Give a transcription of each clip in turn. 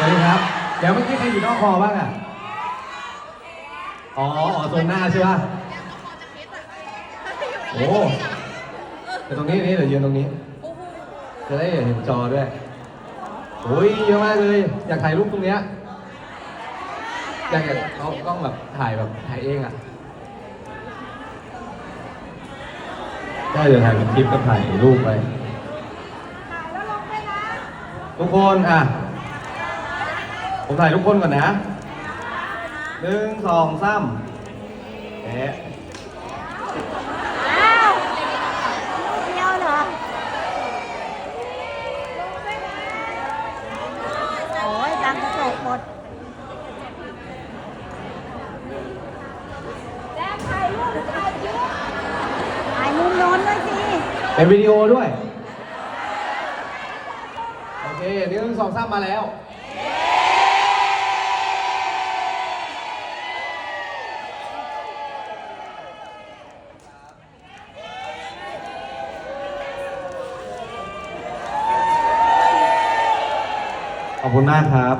สวัสดีครับ เดี๋ยวเมื่อกี้ใครอยู่นอกคอบ้างอะ อ๋ออ๋อโซนหน้าใช่ป่ะ โอ้เดี๋ยวตรงนี้นี่เดี๋ยวยืนตรงนี้ จะได้เห็นจอด้วย โอ้ยเยอะมากเลย อยากถ่ายรูปตรงเนี้ย อยากอยากเอากล้องแบบถ่ายแบบถ่ายเองอะได้เดี๋ยวถ่ายเป็นคลิปก็ถ่ายรูปไป ทุกคนอะ ผมถ่ายทุกคนก่อนนะหนึ่งสองสามแอะอ้าวเดียวเหรอ โอ้ยตังกระจกหมดถ่ายมุมโน้นด้วยสิเป็นวิดีโอด้วย โอเคหนึ่งสองสามมาแล้ว อบคุณมากครับ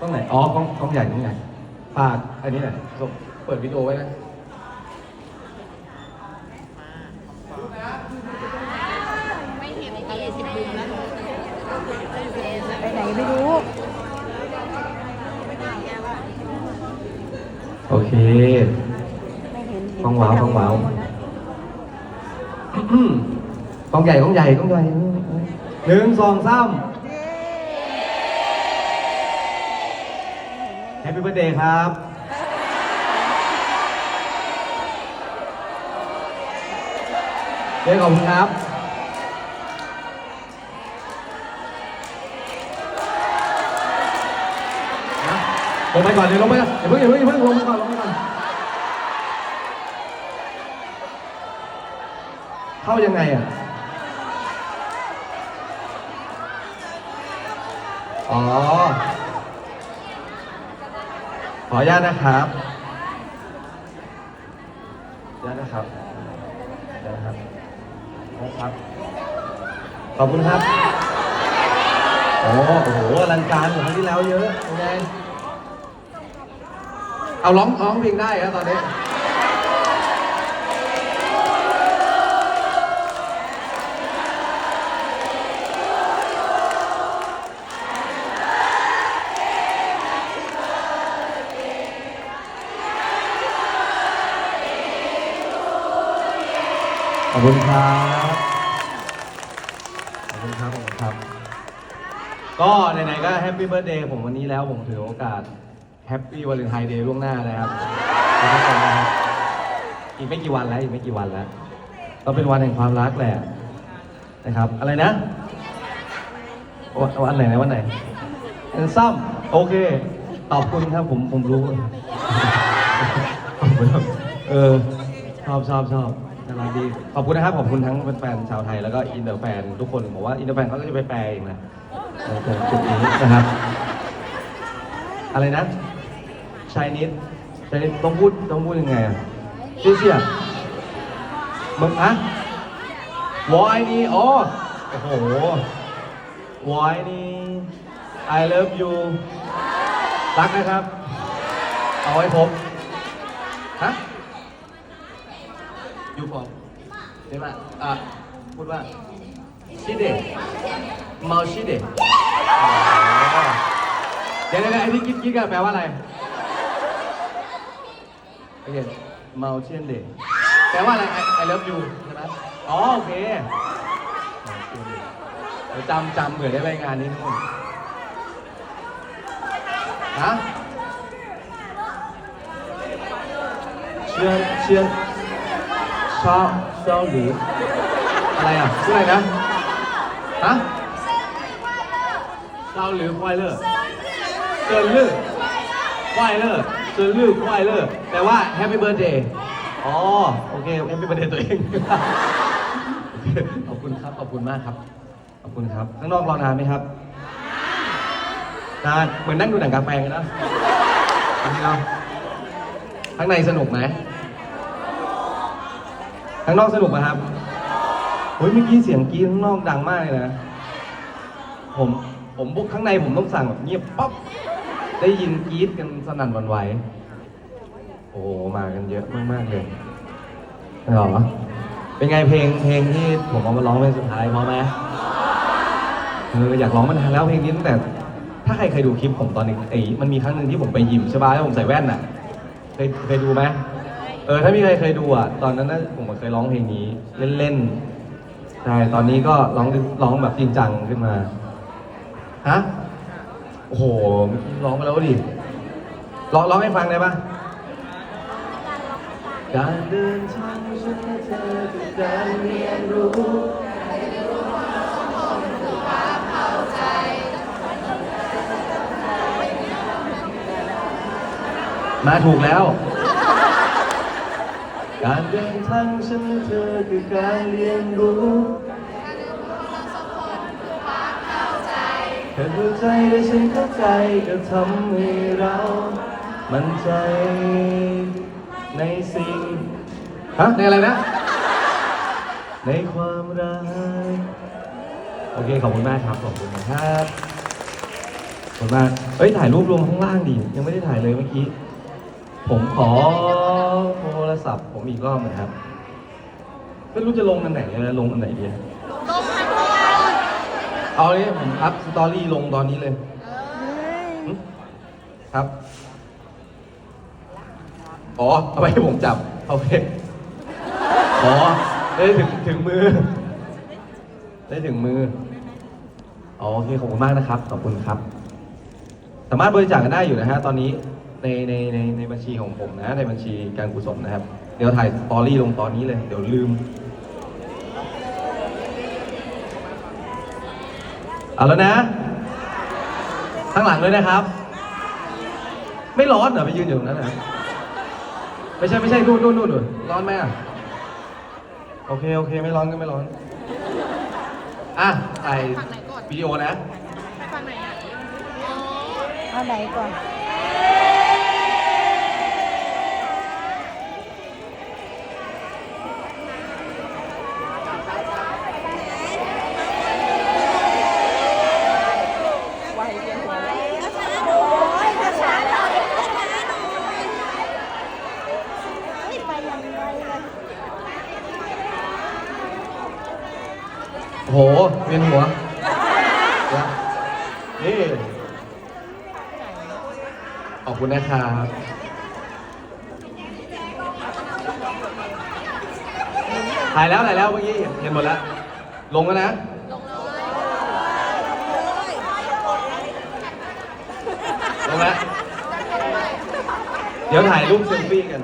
ต้องไหนอ๋อกล้องกล้องใหญ่กล้องใหญ่ฝากอันนี้หน่อยส่งเปิดวิดีโอไว้นะไปไหนไม่รู้ โอเค ไม่เห็นเห็นต้องว้าวต้องว้าวหมดแล้วกล้องใหญ่กล้องใหญ่กล้องใหญ่หนึ่งสองสาม แฮปปี้เบิร์ดเดย์ครับ เดี๋ยวขอบคุณครับ ลงไปก่อนเดี๋ยวลงไปก่อนอย่าเพิ่งอย่าเพิ่งอย่าเพิ่งลงไปก่อนลงไปก่อน เข้ายังไงอะ อ๋อ ออนุญาตนะครับอนุญาตนะครับอนุญาตนะครับนะครับ ขอบคุณครับ โอ้โหอลังการกว่าครั้งที่แล้วเยอะโอเคเอาร้องร้องเพลงได้ครับตอนนี้ คุณครับ ขอบคุณครับขอบคุณครับ ก็ไหนๆก็แฮปปี้เบิร์ดเดย์ผมวันนี้แล้วผมถือโอกาสแฮปปี้วาเลนไทน์เดย์ล่วงหน้านะครับทุกคนนะครับอีกไม่กี่วันแล้วอีกไม่กี่วันแล้ว ก็เป็นวันแห่งความรักแหละนะครับ อะไรนะวันไหนนะวันไหนวันซ้ำโอเคขอบคุณครับผมผมรู้ เออชอบชอบชอบารักดีขอบคุณนะครับ ขอบคุณทั้งแฟนๆชาวไทยแล้วก็อินเตอร์แฟนทุกคนบอกว่าอินเตอร์แฟนเขาก็จะไปแปลเองนะจุดนี้นะครับ อะไรนะชายนิดชายนิดต้องพูดต้องพูดยังไงอะชื่อเสียมึงอะวอยนี่อ๋อโอ้โหวอยนี่ I love you รักนะครับ เอาไว้พบฮะ ยูฟอร์เดี๋ยวมาอะพูดว่าชิเดะเมาชิเดะเดี๋ยวเดี๋ยวไอ้ที่คิดคิดกันแปลว่าอะไรโอเคเมาเชียนเดะแปลว่าอะไร I I love you ใช่ไหมอ๋อโอเคเดี๋ยวจำจำเผื่อได้ไปงานนี้ทุกคนฮะเชื่อเชื่อ ชอบชอบหรือะไรอะชื่ออะไรนะฮะเศร้าหรือควายเลอร์เซินลือควายเลอร์เซินลือควายเลอร์แปลว่าแฮปปี้เบิร์ดเดย์อ๋อโอเคแฮปปี้เบิร์ดเดย์ตัวเองขอบคุณครับขอบคุณมากครับขอบคุณครับข้างนอกรอนานไหมครับนานเหมือนนั่งดูหนังกางแปลงนะจริงๆเนาะข้างในสนุกไหม ข้างนอกสนุกไหมครับเฮ้ยเมื่อกี้เสียงกรีดข้างนอกดังมากเลยนะ ผมผผมบุกข้างในผมต้องสั่งแบบเงียบปั๊บได้ยินกรี๊ดกันสนั่นหวันไหว โอ้โหมากันเยอะมากๆเลยเหรอเป็นไงเพลงเพลงที่ผมเอามาร้องเป็นสุดท้ายเพราะไหมเอออยากร้องมานานแล้วเพลงนี้ตั้งแต่ ถ้าใครเคยดูคลิปผมตอนนี้ไอ้มันมีครั้งหนึ่งที่ผมไปยิมใช่ป่ะแล้วผมใส่แว่นน่ะเคยเคยดูไหม เออถ้ามีใครเคยดูอะตอนนั้นน่ะผมเคยร้องเพลงนี้ เล่นๆใช่ตอนนี้ก็ร้องร้องแบบจริงจังขึ้นมาฮะโอ้โหเมื่อกี้ร้องไปแล้วดิร้องร้องให้ฟังได้ปะการเดินทางฉันและเธอคือการเรียนรู้มาถูกแล้ว การเดินทางฉันและเธอคือการเรียนรู้ เธอเข้าใจและฉันเข้าใจก็ทำให้เรา มั่นใจในสิ่ง ฮะในอะไรนะ ในความรัก โอเค ขอบคุณมากครับ ขอบคุณนะครับขอบคุณมากเฮ้ย ถ่ายรูปลงข้างล่างดิ ยังไม่ได้ถ่ายเลยเมื่อกี้ ผมขอ โทรศัพท์ผมอีกรอบนะครับไม่รู้จะลงอันไหนเลยลงอันไหนดีเอาเลยผมอัพสตอรี่ลงตอนนี้เลยหึครับ อ๋อ เอาไปให้ผมจับ โอเค อ๋อ ได้ถึงถึงมือ ได้ถึงมืออ๋อโอเค ขอบคุณมากนะครับ ขอบคุณครับ สามารถบริจาคกันได้อยู่นะฮะตอนนี้ ในในในในบัญชีของผมนะในบัญชีการกุศลนะครับ เดี๋ยวถ่ายสตอรี่ลงตอนนี้เลย เดี๋ยวลืมเอาแล้วนะ ข้างหลังด้วยนะครับ ไม่ร้อนเหรอไปยืนอยู่ตรงนั้นนะไม่ใช่ไม่ใช่นู่นนู่นนู่นนู่นร้อนไหมอะโอเคโอเค ไม่ร้อนก็ไม่ร้อน อะถ่ายวิดีโอนะเอาไหนก่อน โอ้โหเวียนหัวเดี๋ยวนี่ขอบคุณนะครับถ่ายแล้วถ่ายแล้วเมื่อกี้เห็นหมดแล้ว ลงแล้วนะลงแล้วเดี๋ยวถ่ายรูปเซลฟี่กัน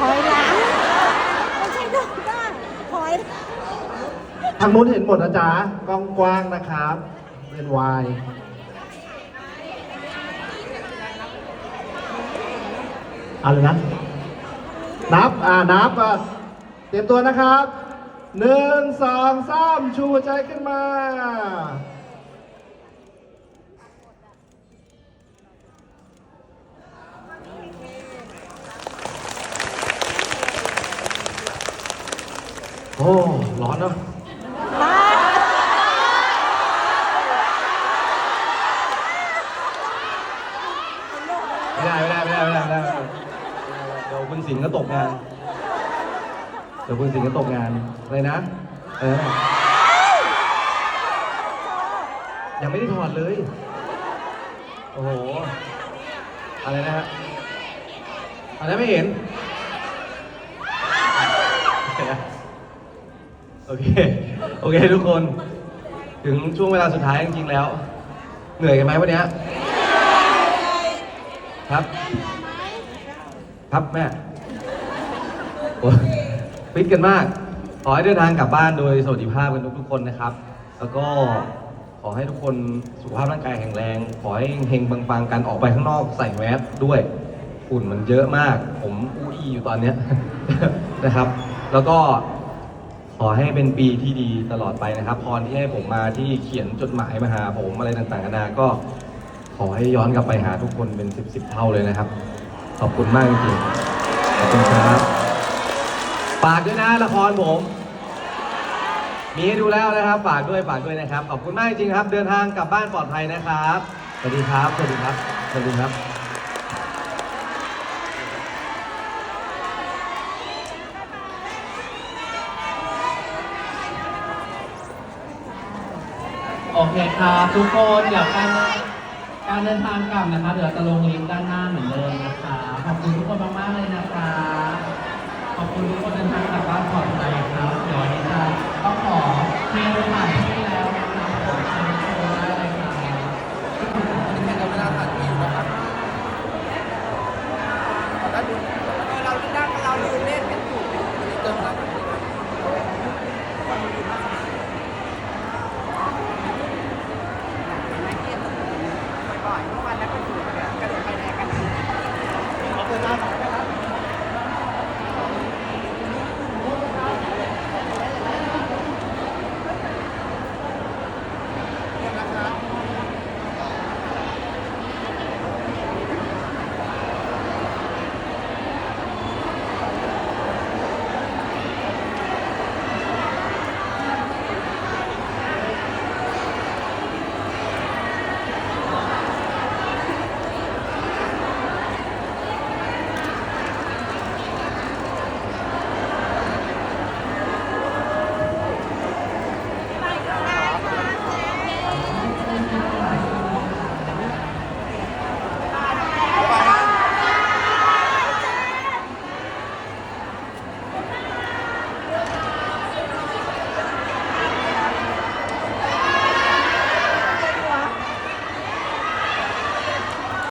ถอยหลัง ไม่ใช่ดูด้านถอย ทางนู้นเห็นหมดนะจ๊ะกล้องกว้างนะครับ เป็นวายอาเลยนะ นับ อ่า นับอะเตรียมตัวนะครับหนึ่งสองสามชูใจขึ้นมา โอ้ ร้อนเนาะ ไม่ได้ไม่ได้ไม่ได้ไม่ได้ไม่ได้เดี๋ยวคุณสิงห์ก็ตกงาน เดี๋ยวคุณสิงห์ก็ตกงานอะไรนะ เออ ยังไม่ได้ถอดเลย โอ้โห อะไรนะฮะอะไรไม่เห็น โอเค โอเคทุกคน ถึงช่วงเวลาสุดท้ายจริงๆแล้ว เหนื่อยกันไหมวันนี้ ครับ ครับแม่โอ้ฟิตกันมาก ขอให้เดินทางกลับบ้านโดยสวัสดิภาพกันทุกๆคนนะครับ แล้วก็ขอให้ทุกคนสุขภาพร่างกายแข็งแรง ขอให้เฮงปังๆกันออกไปข้างนอกใส่แมสด้วยฝุ่นมันเยอะมาก ผมอู้อีอยู่ตอนเนี้ยนะครับ แล้วก็ขอให้เป็นปีที่ดีตลอดไปนะครับ พรที่ให้ผมมาที่เขียนจดหมายมาหาผมอะไรต่างๆนานาก็ ขอให้ย้อนกลับไปหาทุกคนเป็นสิบสิบเท่าเลยนะครับ ขอบคุณมากจริงๆขอบคุณครับฝากด้วยนะละครผม มีให้ดูแล้วนะครับฝากด้วยฝากด้วยนะครับ ขอบคุณมากจริงครับ เดินทางกลับบ้านปลอดภัยนะครับสวัสดีครับสวัสดีครับสวัสดีครับโอเคครับทุกคนเดี๋ยวการ การเดินทางกลับนะคะเดี๋ยวจะลงลิฟต์ด้านหน้าเหมือนเดิมนะคะ ขอบคุณทุกคนมากๆเลยนะคะ ขอบคุณทุกคนเดินทางกลับบ้านปลอดภัยครับเดี๋ยววันี้จะต้องขอเคลียร์สานที่แล้วนะคะขอเชิญชมได้เลยค่ะนี่เป็นเวลาตัดอยู่นะครับเราเราเราดูเล่นเป็นกลุ่มเป็นกลุ่ม